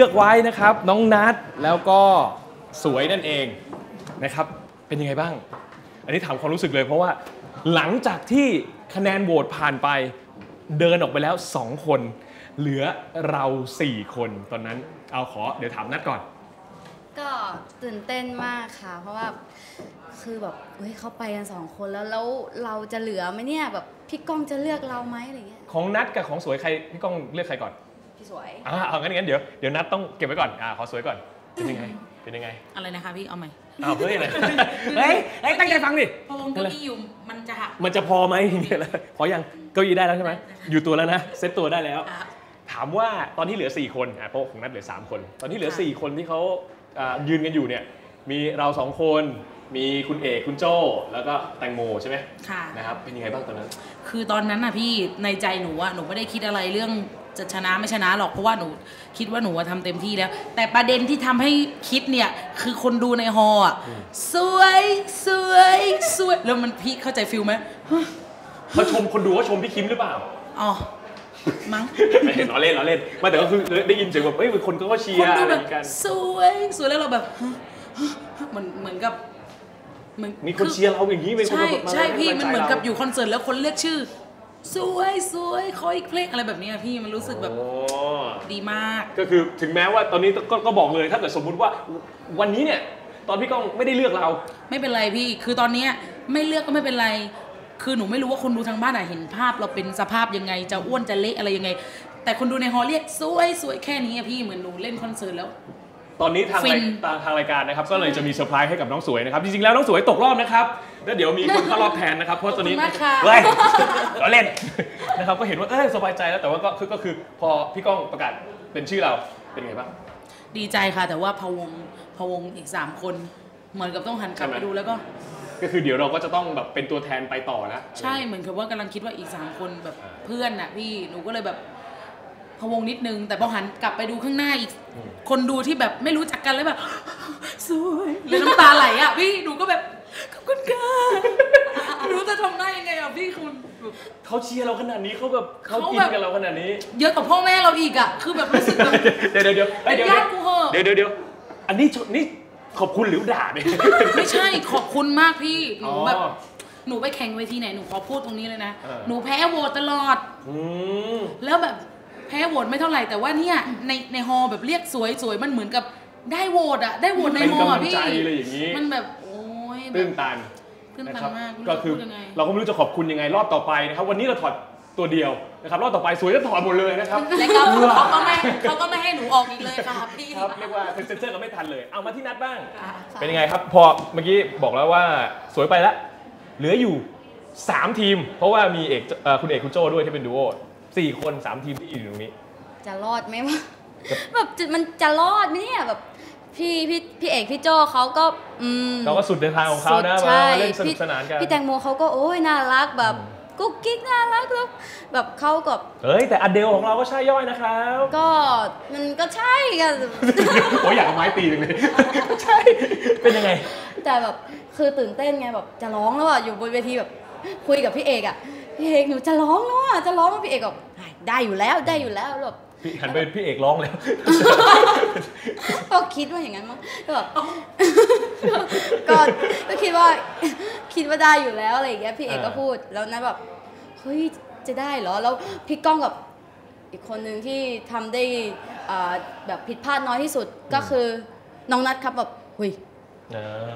ลือกไว้นะครับ น้องนัทแล้วก็สวยนั่นเองนะครับ เป็นยังไงบ้าง อันนี้ถามความรู้สึกเลยเพราะว่าหลังจากที่คะแนนโหวตผ่านไปเดินออกไปแล้ว 2 คน เหลือเรา 4 คนตอนนั้นเอาขอเดี๋ยวถามนัดก่อน ก็ตื่นเต้นมากค่ะ เพราะว่าคือแบบเฮ้ยเขาไปกันสองคนแล้วแล้วเราจะเหลือไหมเนี่ยแบบพี่ก้องจะเลือกเราไหมอะไรเงี้ยของนัดกับของสวยใครพี่ก้องเลือกใครก่อน พี่สวย อ่าเอางั้นงั้นเดี๋ยวเดี๋ยวนัดต้องเก็บไว้ก่อนอ่าขอสวยก่อนเป็นยังไงเป็นยังไงอะไรนะคะพี่เอาใหม่อ้าวเฮ้ยอะไรเฮ้ยเฮ้ยตั้งใจฟังดิพอวงเก้าอี้อยู่มันจะหักมันจะพอไหมเนี่ยแหละพอยังเก้าอี้ได้แล้วใช่ไหมอยู่ตัวแล้วนะเซตตัวได้แล้วอะถามว่าตอนที่เหลือ 4 คนอะเพราะของนัดเหลือ 3 คน ตอนที่เหลือค่ะ4คนที่เขาอ่ายืนกันอยู่เนี่ยมีเราสองคนมีคุณเอกคุณโจ้แล้วก็แตงโมใช่ไหมค่ะนะครับเป็นยังไงบ้างตอนนั้น คือตอนนั้นน่ะพี่ในใจหนูอะหนูไม่ได้คิดอะไรเรื่อง จะชนะไม่ชนะหรอกเพราะว่าหนูคิดว่าหนูอะทำเต็มที่แล้ว แต่ประเด็นที่ทำให้คิดเนี่ยคือคนดูในฮอลล์อะสวยสวยสวยแล้วมันพี่เข้าใจฟิลไหมเขาชมคนดูว่าชมพี่คิมหรือเปล่าอ๋อมั้งไม่เห็นล้อเล่นล้อเล่นไมาแต่ก็คือได้ยินเสียงแบบเอ้ยคนก็เชียคนร์ดูอะไรแบอบย่างงี้กันสวยสวยแล้วเราแบบฮะฮะเหมือนเหมือนกับเหมือนมีคนเชียร์เราอย่างนี้เป็นคนใช่แบบมาใช่พี่ให้มันกำลังใจเหมือนกับราอยู่คอนเสิร์ตแล้วคนเรียกชื่อ สวยสวยขออีกเพลงอะไรแบบเนี้ยพี่มันรู้สึกแบบโอ้ดีมาก ก็คือถึงแม้ว่าตอนนี้ก็ก็บอกเลยถ้าเกิดสมมุติว่าวันนี้เนี่ย ตอนพี่ก้องไม่ได้เลือกเรา ไม่เป็นไรพี่ คือตอนเนี้ยไม่เลือกก็ไม่เป็นไร คือหนูไม่รู้ว่าคนดูทางบ้านอะเห็นภาพเราเป็นสภาพยังไง จะอ้วนจะเละอะไรยังไง แต่คนดูในฮอลล์เรียกสวยสวยแค่นี้อะพี่เหมือนหนูเล่นคอนเสิร์ตแล้ว ตอนนี้ทางฟิรายนทางทางรายการนะครับ ก็เลยจะมีเซอร์ไพรส์ให้กับน้องสวยนะครับ จริงๆแล้วน้องสวยตกรอบนะครับ แล้วเดี๋ยวมีคนเข้ารอบแทนนะครับ เพราะตอนนี้ขอบคุณมากค่ะ เฮ้ยเราเล่น นะครับ ก็เห็นว่าเออสบายใจแล้วแต่ว่าก็คือก็คือพอพี่ก้องประกาศเป็นชื่อเราเป็นไงบ้าง ดีใจค่ะ แต่ว่าพะวงพะวงอีกสามคน เหมือนกับต้องหันกลับใช่ไหม ไปดูแล้วก็ ก็คือเดี๋ยวเราก็จะต้องแบบเป็นตัวแทนไปต่อนะ ใช่เหมือนกับว่ากำลังคิดว่าอีกสามคนแบบเพื่อนน่ะพี่หนูก็เลยแบบ พะวงนิดนึง แต่พอหันกลับไปดูข้างหน้าอีก คนดูที่แบบไม่รู้จักกันเลยแบบสวยเลยน้ำตาไหลอะพี่หนูก็แบบขอบคุณค่ะไม่รู้จะทำได้ยังไงอะพี่คุณแบบเขาเชียร์เราขนาดนี้เขาแบบเขาเขากินแบบกับเราขนาดนี้ เยอะกว่าพ่อแม่เราอีกอะคือแบบรู้สึกแบบเดี๋ยวเดี๋ยวเดี๋ยวเอ้ยเดี๋ยวญาติกูเหอะเดี๋ยวเดี๋ยวเดี๋ยวอันนี้ชนี่ขอบคุณหรือด่าเนี่ยไม่ใช่ขอบคุณมากพี่หนูแบบอ๋อหนูไปแข่งเวทีไหนหนูขอพูดตรงนี้เลยนะเออหนูแพ้โหวตตลอดอืมแล้วแบบ แพ้โหวตไม่เท่าไหร่แต่ว่าเนี่ยในในฮอลแบบเรียกสวยสวยมันเหมือนกับได้โหวตอะได้โหวตในเป็นฮอลกำลัอะงพี่ใจเลยอย่างนี้มันแบบโอ้ยแบตื้บนตันตื้นตันนะครับมากไม่รู้ก็จะคือพูดยังไงเราก็ไม่รู้จะขอบคุณยังไงรอบต่อไปนะครับวันนี้เราถอดตัวเดียวนะครับรอบต่อไปสวยจะถอดหมดเลยนะครับและเขาเขาก็ไม่เขาก็ไม่ให้หนูออกอีกเลยค่ะพี่ครับเรียกว่าเซ็นเซอร์ก็ไม่ทันเลย เอามาที่นัดบ้างอะเป็นยังไงครับ พอเมื่อกี้บอกแล้วว่าสวยไปแล้วเหลืออยู่ 3 ทีม เพราะว่ามีเอกเอ่อคุณเอกคุณโจ้ด้วยที่เป็นดูโอ สี่คน3ทีมที่อยู่ตรงนี้ จะรอดไหมวะแบบจะมันจะรอดไหมเนี่ยแบบพี่พี่พี่เอกพี่โจเขาก็อืมเขาก็สุดในทางของเขานะสุดมาใช่เล่นสนุพี่กสนานกันพี่แตงโมเขาก็โอ้ยน่ารักแบบอืมกุ๊กกิ๊กน่ารักแล้วแบบเขากับเฮ้ยแต่อเดลของเราก็ใช่ย่อยนะครับ ก็มันก็ใช่กันโอ้ยอยากเอาไม้ตีจังเลยใช่เป็นยังไง แต่แบบคือตื่นเต้นไงแบบจะร้องแล้วอะอยู่บนเวทีแบบคุยกับพี่เอกอะ พี่เอกหนูจะร้องแล้วอะจะร้องแล้วพี่เอกบอกได้อยู่แล้วได้อยู่แล้วแบบพี่หันไปพี่เอกร้องแล้วก็คิดว่าอย่างนั้นมั้งก็แบบก็ก็คิดว่าคิดว่าได้อยู่แล้วอะไรอย่างเงี้ยพี่เอกก็อ่าพูดแล้วนะแบบเฮ้ยจะได้เหรอแล้วพี่ก้องกับอีกคนหนึ่งที่ทำได้อ่าแบบผิดพลาดน้อยที่สุดก็คือน้องนัทครับแบบหุย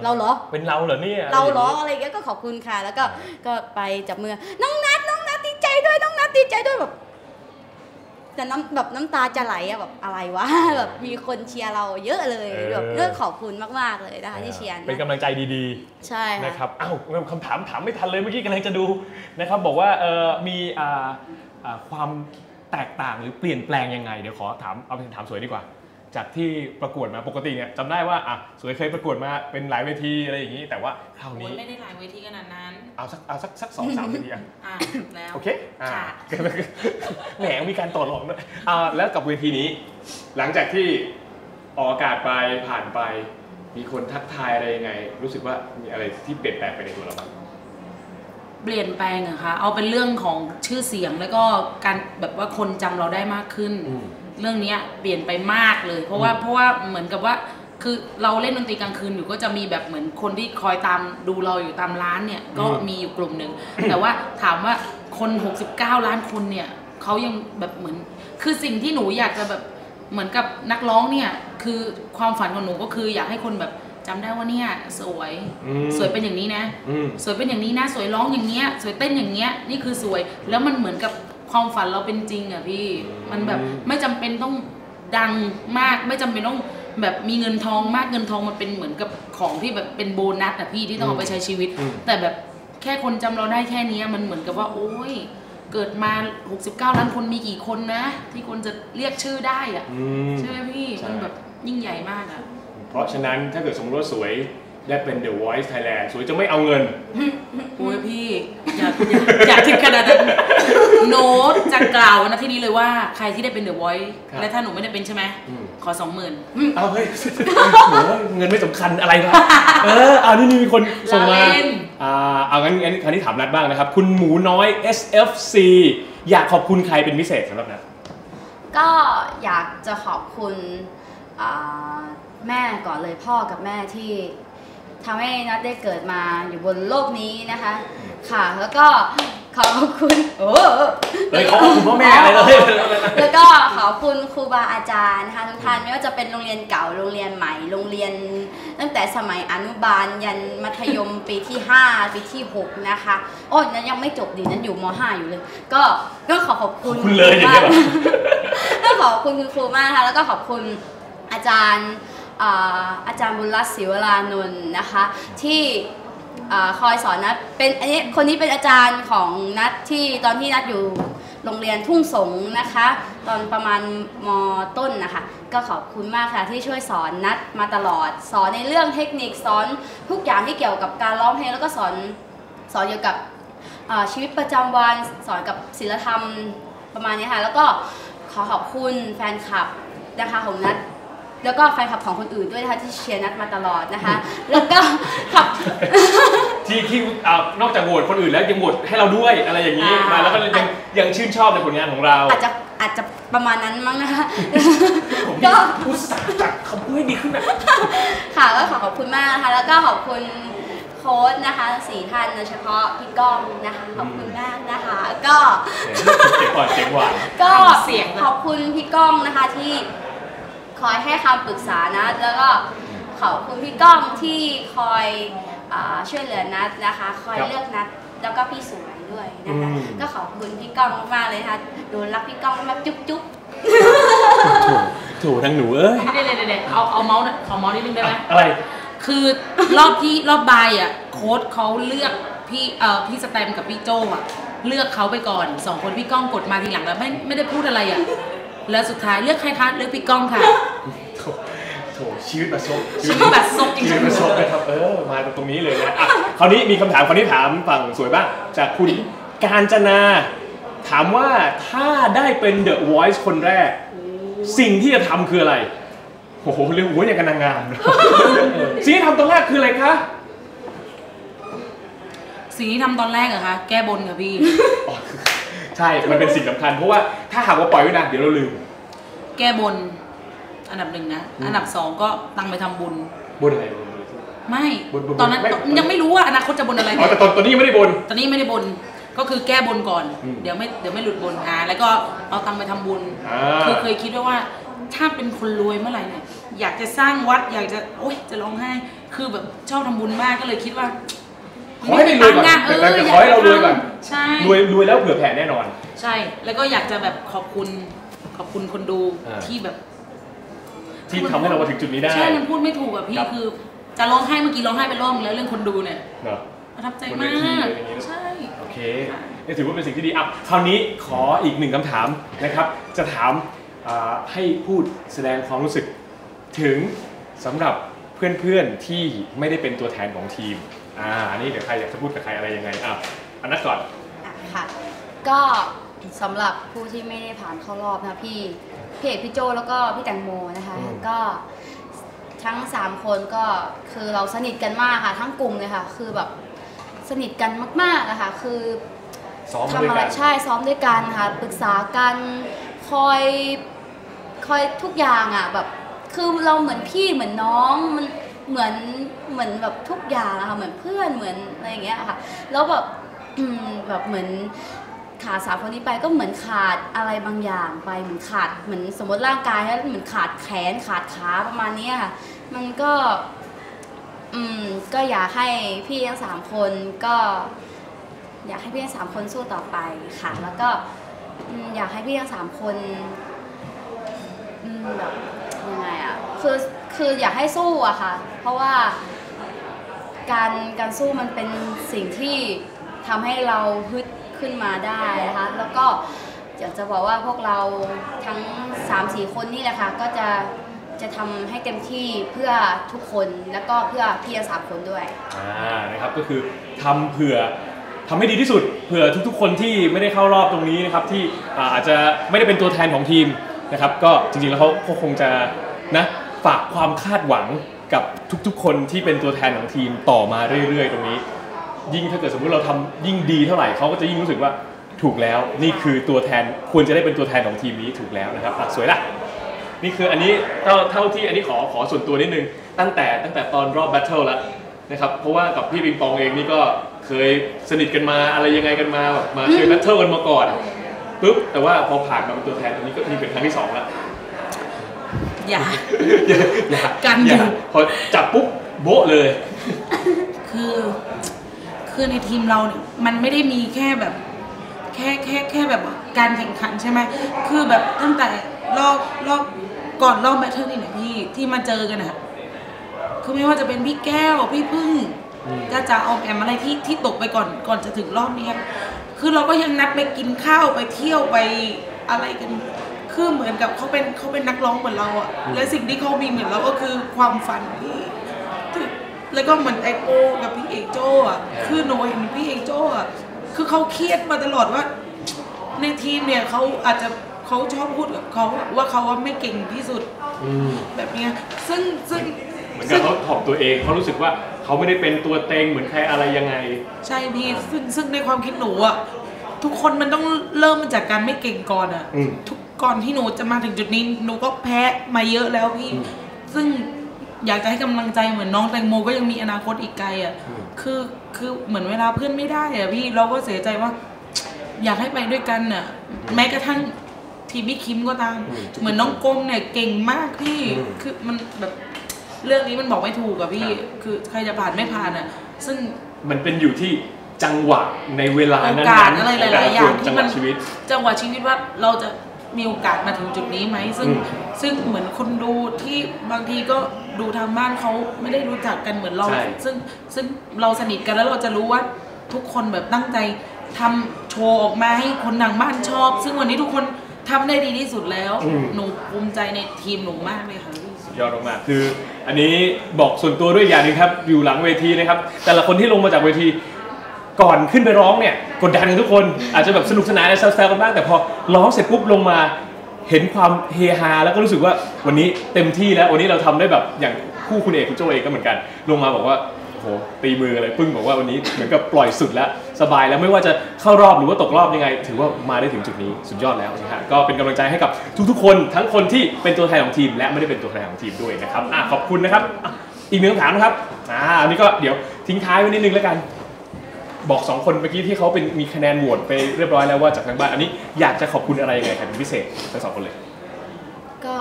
เราเหรอ เป็นเราเหรอเนี่ย เราเหรออะไรอย่างเงี้ยก็ขอบคุณค่ะ แล้วก็ก็ไปจับมือ น้องนัทน้องนัทดีใจด้วยน้องนัทดีใจด้วยแบบแต่น้ำแบบน้ำตาจะไหลอะแบบอะไรวะแบบมีคนเชียร์เราเยอะเลยแบบเรื่องขอบคุณมากๆเลยนะคะที่เชียร์เป็นนะกำลังใจดีใช่ๆค่ะนะครับอ้าวคำถามถามไม่ทันเลยเมื่อกี้กำลังจะดูนะครับ บอกว่าเออมีอ่าอ่าความแตกต่างหรือเปลี่ยนแปลงยังไง เดี๋ยวขอถามเอาเป็นถามสวยดีกว่า จากที่ประกวดมาปกติเนี่ยจำได้ว่าอะสวยเคยประกวดมาเป็นหลายเวทีอะไรอย่างนี้ แต่ว่าคราวโอ้นี้ยไม่ได้หลายเวทีขนาดนั้นเอาสักเอาสักสักสองสามเวทีอะอะแล้วโอเคอ่าค่ะแหมมีการต่อรองด้วยอ่าแล้วกับเวทีนี้ หลังจากที่ออกอากาศไปผ่านไป มีคนทักทายอะไรยังไง รู้สึกว่ามีอะไรที่เปลี่ยนแปลงไปในตัวเราบ้างเปลี่ยนแปลงอะคะเอาเป็นเรื่องของชื่อเสียงแล้วก็การแบบว่าคนจำเราได้มากขึ้นอืม เรื่องเนี้ยเปลี่ยนไปมากเลย เพราะว่าอืมเพราะว่าเหมือนกับว่าคือเราเล่นดนตรีกลางคืนอยู่ก็จะมีแบบเหมือนคนที่คอยตามดูเราอยู่ตามร้านเนี่ยก็มีอยู่กลุ่มหนึ่งแต่ว่าถามว่าคน 69 ล้านคนเนี่ยเขายังแบบเหมือน คือสิ่งที่หนูอยากจะแบบเหมือนกับนักร้องเนี่ยคือความฝันของหนูก็คืออยากให้คนแบบจำได้ว่าเนี่ยสวยอืมสวยเป็นอย่างนี้นะอืมสวยเป็นอย่างนี้นะ สวยร้องอย่างเงี้ย สวยเต้นอย่างเงี้ยนี่คือสวยแล้วมันเหมือนกับ ความฝันเราเป็นจริงอะพี่ มันแบบไม่จำเป็นต้องดังมาก ไม่จำเป็นต้องแบบมีเงินทองมากเงินทองมันเป็นเหมือนกับของที่แบบเป็นโบนัสอะพี่ที่ต้องเอาไปใช้ชีวิตอืมแต่แบบแค่คนจำเราได้แค่เนี้ยมันเหมือนกับว่า โอ้ยเกิดมา 69 ล้านคนมีกี่คนนะ ที่คนจะเรียกชื่อได้อะอืมใช่ไหมพี่ใช่มันแบบยิ่งใหญ่มากอะเพราะฉะนั้นถ้าเกิดสมมติว่าสวยได้เป็น The Voice Thailand สวยจะไม่เอาเงิน โอ้ยพี่ อยากอยากอยากถึงขนาดนั้น โน้ตจะกล่าวนะที่นี้เลยว่าใครที่ได้เป็นเดอะ o อย e ครับและถ้าหนูไม่ได้เป็นใช่ไหม อืม ขอสองหมื่น เอาเฮ้ยโหเงินไม่สำคัญอะไรนะเออเอานี่นี่มีคนส่งมาเราเล่น อ่าเอางั้นงั้นคราวนี้ถามนัดบ้างนะครับ คุณหมูน้อย SFC อยากขอบคุณใครเป็นพิเศษสำหรับนัดก็อยากจะขอบคุณอ่าแม่ก่อนเลยพ่อกับแม่ที่ทำให้นัดได้เกิดมาอยู่บนโลกนี้นะคะ ค่ะ แล้วก็ ขอบคุณโอ้เฮ้ยเขาขอบคุณพ่อแม่อะไรเลยแล้วก็ขอบคุณครูบาอาจารย์นะคะทุกท่านไม่ว่าจะเป็นโรงเรียนเก่าโรงเรียนใหม่โรงเรียน ตั้งแต่สมัยอนุบาลยันมัธยมปีที่ 5 ปีที่ 6 นะคะ โอ้ยนั้นยังไม่จบดีนั้นอยู่ม 5 อยู่เลย ก็ก็ขอขอบคุณคุณเลยอย่างเงี้ยเหรอก็ขอบคุณคุณครูมากนะคะแล้วก็ขอบคุณอาจารย์อ่าอาจารย์บุญรัตน์ศิวรานนท์นะคะที่อ่า คอยสอนนัดเป็นอันนี้คนนี้เป็นอาจารย์ของนัดที่ตอนที่นัดอยู่โรงเรียนทุ่งสงนะคะ ตอนประมาณมต้นนะคะ ก็ขอบคุณมากค่ะที่ช่วยสอนนัดมาตลอด สอนในเรื่องเทคนิคสอนทุกอย่างที่เกี่ยวกับการร้องเพลงแล้วก็สอนสอนเกี่ยวกับชีวิตประจำวันสอนกับศิลธรรมประมาณนี้ค่ะ แล้วก็ขอขอบคุณแฟนคลับนะคะของนัท แล้วก็แฟนคลับของคนอื่นด้วยนะคะที่เชียร์นัทมาตลอดนะคะ แล้วก็ขอบที่ที่อ่านอกจากโหวตคนอื่นแล้วยังโหวตให้เราด้วยอะไรอย่างนี้อ่าม มาแล้วก็ยังยังชื่นชอบในผลงานของเราอาจจะอาจจะประมาณนั้นมั้งนะคะ ผมก็ อุตส่าห์จัดคำพูดให้ดีขึ้นนะ ค่ะก็ขอขอบคุณมากนะคะ แล้วก็ขอบคุณโค้ชนะคะสี่ท่านโดยเฉพาะพี่ก้องนะคะ ขอบคุณมากนะคะ ก็ เสียงก่อนเสียงหวาน ก็เสียงนะ ขอบคุณพี่ก้องนะคะที่ คอยให้คำปรึกษานัดแล้วก็ขอบคุณพี่ก้องที่คอยอาช่วยเหลือนัดนะคะ คอยครับเลือกนัดแล้วก็พี่สวยด้วยนะคะอืมก็ขอบคุณพี่ก้องมากๆเลยนะคะดูรักพี่ก้องมากจุ๊บจุ๊บโถทางหนูเอ้ยเดี๋ยวเดี๋ยวเดี๋ยวเอาเอาเมาส์หน่อยขอเมาส์นิดนึงได้ไหมอะไร คือรอบที่รอบบายอะโค้ดเขาเลือกพี่เอ่อพี่สแตมกับพี่โจอะเลือกเขาไปก่อนสองคนพี่ก้องกดมาทีหลังแล้วไม่ไม่ได้พูดอะไรอะ แล้วสุดท้ายเลือกใครคะเลือกพี่ก้องค่ะโถโถชีวิตประสบชีวิตแบบซบจริงชีวิตประสบนะครับเออมาตรงนี้เลยนะอะคราวนี้มีคำถามคราวนี้ถามฝั่งสวยบ้างจากคุณการจนา ถามว่าถ้าได้เป็น The Voice คนแรก สิ่งที่จะทำคืออะไรโอ้โหเรียกว่าอย่างกันนางงามเลยเออสิ่งที่ทำตอนแรกคืออะไรคะสิ่งที่ทำตอนแรกอะคะแก้บนค่ะพี่อ๋อ ใช่มันเป็นสิ่งสำคัญ เพราะว่าถ้าหากว่าปล่อยไว้นานเดี๋ยวเราลืม แก้บน อันดับหนึ่งนะอันดับสองก็ตังไปทำบุญ บนอะไรบนอะไร ไม่ บนบนตอนนั้นไม่ ยังไม่รู้ว่าอนาคตจะบนอะไร อ๋อแต่ตอนตอนนี้ยังไม่ได้บน ตอนนี้ไม่ได้บน ก็คือแก้บนก่อน อืม เดี๋ยวไม่เดี๋ยวไม่หลุดบนอ่าแล้วก็เอาตังไปทำบุญ อ่า คือเคยคิดไว้ว่าถ้าเป็นคนรวยเมื่อไหร่เนี่ยอยากจะสร้างวัดอยากจะโอ๊ยจะร้องไห้ คือแบบชอบทำบุญมากก็เลยคิดว่า ขอให้ได้รวยก่อนตังค์ะเอแต่อแต่อยขอให้เรารวยก่อนใช่รวยรวยแล้วเผื่อแผ่แน่นอน ใช่ แล้วก็อยากจะแบบขอบคุณขอบคุณคนดูอ่าที่แบบ ที่ทำให้เรามาถึงจุดนี้ได้ ใช่มันพูดไม่ถูกอะพี่ครับคือจะร้องไห้เมื่อกี้ร้องไห้ไปรอบนึงแล้วเรื่องคนดูเนี่ยเนอะประทับใจบนมาเวทีกอะไรอย่างงี้ใช่โอเคนี่ถือว่าเป็นสิ่งที่ดีอะคราวนี้ขออีกหนึ่งคำถามนะครับ จะถามอ่าให้พูดแสดงความรู้สึกถึงสำหรับเพื่อนๆที่ไม่ได้เป็นตัวแทนของทีม อ่าอันนี้เดี๋ยวใครอยากจะพูดกับใครอะไรยังไงอะอันนั้นก่อนอะค่ะ ก็สำหรับผู้ที่ไม่ได้ผ่านเข้ารอบนะคะพี่พี่เอกพี่โจแล้วก็พี่แตงโมนะคะอืมก็ทั้ง 3 คนก็คือเราสนิทกันมากค่ะ ทั้งกลุ่มเลยค่ะ คือแบบสนิทกันมากๆอะค่ะคือซ้อมมาทำด้วยอะไรกันใช่ซ้อมด้วยกันค่ะปรึกษากันคอยคอยทุกอย่างอะแบบคือเราเหมือนพี่เหมือนน้องมัน เหมือนเหมือนแบบทุกอย่างอะค่ะเหมือนเพื่อนเหมือนอะไรอย่างเงี้ยค่ะแล้วแบบแบบเหมือนขาดสามคนนี้ไปก็เหมือนขาดอะไรบางอย่างไปเหมือนขาดเหมือนสมมติร่างกายแล้วเหมือนขาดแขนขาดขาประมาณนี้ค่ะมันก็อืมก็อยากให้พี่ทั้งสามคนก็ อยากให้พี่ทั้งสามคนสู้ต่อไปค่ะ แล้วก็อืมอยากให้พี่ทั้งสามคนอืมแบบยังไงอะ คือคืออยากให้สู้อะค่ะ เพราะว่าการการสู้มันเป็นสิ่งที่ทำให้เราฮึดขึ้นมาได้นะคะแล้วก็อยากจะบอกว่าพวกเราทั้ง 3-4 คนนี่แหละค่ะ ก็จะจะทำให้เต็มที่เพื่อทุกคนแล้วก็เพื่อพี่ทั้งสามคนด้วยอ่านะครับก็คือทำเผื่อทำให้ดีที่สุดเผื่อทุกๆ คนที่ไม่ได้เข้ารอบตรงนี้นะครับที่อาอาจจะไม่ได้เป็นตัวแทนของทีมนะครับ ก็จริงๆแล้วเขาคงจะนะ ฝากความคาดหวังกับทุกๆ คนที่เป็นตัวแทนของทีมต่อมาเรื่อย ๆ ตรงนี้ ยิ่งถ้าเกิดสมมุติเราทำยิ่งดีเท่าไหร่เขาก็จะยิ่งรู้สึกว่าถูกแล้วนี่คือตัวแทนควรจะได้เป็นตัวแทนของทีมนี้ถูกแล้วนะครับสวยละนี่คืออันนี้เท่าเท่าที่อันนี้ขอขอส่วนตัวนิดนึงตั้งแต่ตั้งแต่ตอนรอบแบทเทิลแล้วนะครับเพราะว่ากับพี่ปิงปองเองนี่ก็เคยสนิทกันมาอะไรยังไงกันมาแบบมาเคยแบทเทิลกันมาก่อนปุ๊บแต่ว่าพอผ่านมาเป็นตัวแทนตรงนี้ก็นี่เป็นครั้งที่สองแล้ว อย่าอย่า อย่ากันอยู่อย่าพอจับปุ๊บโบ๊ะเลย คือ คือในทีมเราเนี่ยมันไม่ได้มีแค่แบบ แค่แค่แค่แบบว่าการแข่งขันใช่ไหม คือแบบตั้งแต่รอบรอบก่อนรอบแบทเทิลนี่แหละพี่ที่มาเจอกันอะคือไม่ว่าจะเป็นพี่แก้วพี่พึ่งอืมจ้าจ๋าออมแอมอะไรที่ที่ตกไปก่อนก่อนจะถึงรอบนี้คือเราก็ยังนัดไปกินข้าวไปเที่ยวไปอะไรกัน คือเหมือนกับเขาเป็นเขาเป็นนักร้องเหมือนเราอะและสิ่งที่เขามีเหมือนเราก็คือความฝันที่ถึงแล้วก็เหมือนไอโอกับพี่เอกโจอะคือหนูเห็นพี่เอกโจอะคือเขาเครียดมาตลอดว่า ในทีมเนี่ยเขาอาจจะเขาชอบพูดกับเขาว่าเขาว่าไม่เก่งที่สุดอืมแบบเนี้ยซึ่งซึ่งเหมือนกับเขาถ่อมตัวเองเขารู้สึกว่าเขาไม่ได้เป็นตัวเต็งเหมือนใครอะไรยังไง ใช่พี่ซึ่งซึ่งในความคิดหนูอะทุกคนมันต้องเริ่มมาจากการไม่เก่งก่อนอะอืมทุก ก่อนที่หนูจะมาถึงจุดนี้หนูก็แพ้มาเยอะแล้วพี่อืมซึ่งอยากจะให้กำลังใจเหมือนน้องแตงโมก็ยังมีอนาคตอีกไกลอะอืมคือคือเหมือนเวลาเพื่อนไม่ได้อะพี่เราก็เสียใจว่า อยากให้ไปด้วยกันน่ะ แม้กระทั่งทีมพี่คิมก็ตามอืมเหมือนน้องกลมเนี่ยเก่งมากพี่อืมคือมันแบบเรื่องนี้มันบอกไม่ถูกอะพี่ครับคือใครจะผ่านไม่ผ่านอะซึ่งมันเป็นอยู่ที่จังหวะในเวลานั้นโอกาสอะไรหลายๆอย่างจัที่งหมัวะนชีวิตจังหวะชีวิตว่าเราจะ มีโอกาสมาถึงจุดนี้ไหมซึ่งอืมซึ่งเหมือนคนดูที่บางทีก็ดูทางบ้านเขาไม่ได้รู้จักกันเหมือนเรา ใช่ ซึ่งซึ่งเราสนิทกันแล้วเราจะรู้ว่าทุกคนแบบตั้งใจทำโชว์ออกมาให้คนทางบ้านชอบ ซึ่งวันนี้ทุกคนทำได้ดีที่สุดแล้ว อืม หนูภูมิใจในทีมหนูมากเลยค่ะพี่ยอดมากๆคือ อันนี้บอกส่วนตัวด้วยอย่างหนึงครับ อยู่หลังเวทีนะครับ แต่ละคนที่ลงมาจากเวที ก่อนขึ้นไปร้องเนี่ยกดดันกันทุกคนอาจจะแบบสนุกสนานแซวๆกันบ้างแต่พอร้องเสร็จปุ๊บลงมาเห็นความเฮฮาแล้วก็รู้สึกว่าวันนี้เต็มที่แล้ววันนี้เราทำได้แบบอย่างคู่คุณเอกคุณโจเองก็เหมือนกัน ลงมาบอกว่าโอ้โหตีมือเลยปึ้งบอกว่าวันนี้เหมือนกับปล่อยสุดแล้วสบายแล้วไม่ว่าจะเข้ารอบหรือว่าตกรอบยังไง ถือว่ามาได้ถึงจุดนี้สุดยอดแล้วนะฮะก็เป็นกำลังใจให้กับทุกๆคน ทั้งคนที่เป็นตัวแทนของทีม และไม่ได้เป็นตัวแทนของทีมด้วยนะครับอะขอบคุณนะครับอีกหนึ่งคำถามนะครับอ่าอันนี้ก็เดี๋ยวทิ้งท้ายไว้นิดนึงแล้วกัน บอกสองคนเมื่อกี้ที่เขาเป็นมีคะแนนโหวตไปเรียบร้อยแล้วว่าจากทางบ้านอันนี้อยากจะขอบคุณอะไรยังไงครับเป็นพิเศษทั้งสองคนเลย ก็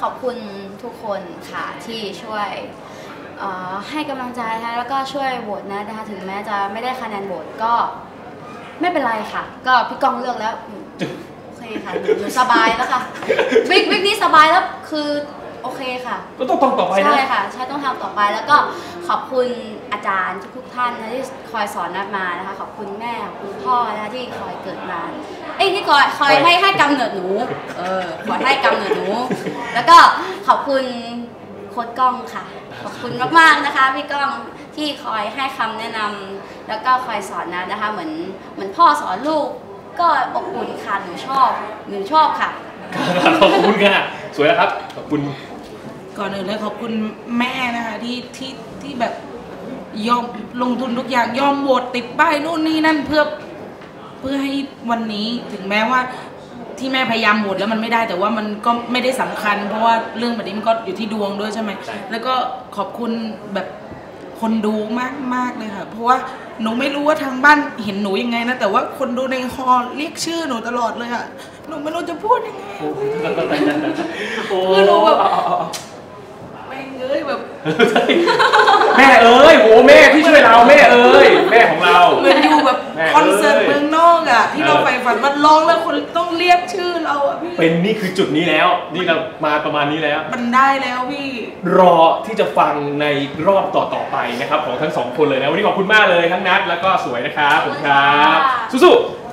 ขอบคุณทุกคนค่ะที่ช่วยให้กำลังใจนะคะแล้วก็ช่วยโหวตนะนะคะถึงแม้จะไม่ได้คะแนนโหวตก็ไม่เป็นไรค่ะ ก็พี่กองเลือกแล้วโอเคค่ะหนูหนูสบายแล้วค่ะวิกวิกนี้สบายแล้วคือ โอเคค่ะ ก็ต้องต้องต่อไปนะ ใช่ค่ะ ใช่ต้องทำต่อไปแล้วก็ขอบคุณอาจารย์ทุกๆท่านนะที่คอยสอนนัดมานะคะ ขอบคุณแม่ขอบคุณพ่อนะคะที่คอยเกิดมาเอ้ยที่คอยคอยให้ให้กำเนิดหนูเออคอยให้กำเนิดหนู แล้วก็ขอบคุณโค้ดกล้องค่ะ ขอบคุณมากๆนะคะ พี่ก้องที่คอยให้คำแนะนำแล้วก็คอยสอนนะนะคะ เหมือนเหมือนพ่อสอนลูกก็อบอุ่นค่ะหนูชอบหนูชอบค่ะ ขอบคุณค่ะ สวยแล้วครับ ขอบคุณ ก่อนอื่นเลยขอบคุณแม่นะคะที่ที่ที่แบบยอมลงทุนทุกอย่างยอมโหวตติดป้ายนู่นนี่นั่นเพื่อเพื่อให้วันนี้ถึงแม้ว่าที่แม่พยายามโหวตแล้วมันไม่ได้แต่ว่ามันก็ไม่ได้สำคัญ เพราะว่าเรื่องแบบนี้มันก็อยู่ที่ดวงด้วยใช่ไหมใช่แล้วก็ขอบคุณแบบ คนดูมากมากๆเลยค่ะ เพราะว่าหนูไม่รู้ว่าทางบ้านเห็นหนูยังไงนะ แต่ว่าคนดูในฮอลเรียกชื่อหนูตลอดเลยค่ะ หนูไม่รู้จะพูดยังไงโอ้คือหนูแบบแม่งเอ้ยแบบแม่เอ้ยโหแม่ที่ช่วยเราแม่เอ้ยแม่ของเรา อกอะที่เราเออใฝ่ฝันมันร้องแล้วคนต้องเรียกชื่อเราอะพี่เป็นนี่คือจุดนี้แล้ว นี่เรามาประมาณนี้แล้ว มันได้แล้วพี่ รอที่จะฟังในรอบต่อๆไปนะครับ ของทั้งสองคนเลยนะวันนี้ขอบคุณมากเลยทั้งนัทแล้วก็สวยนะครับผมครับค่ะสู้ๆ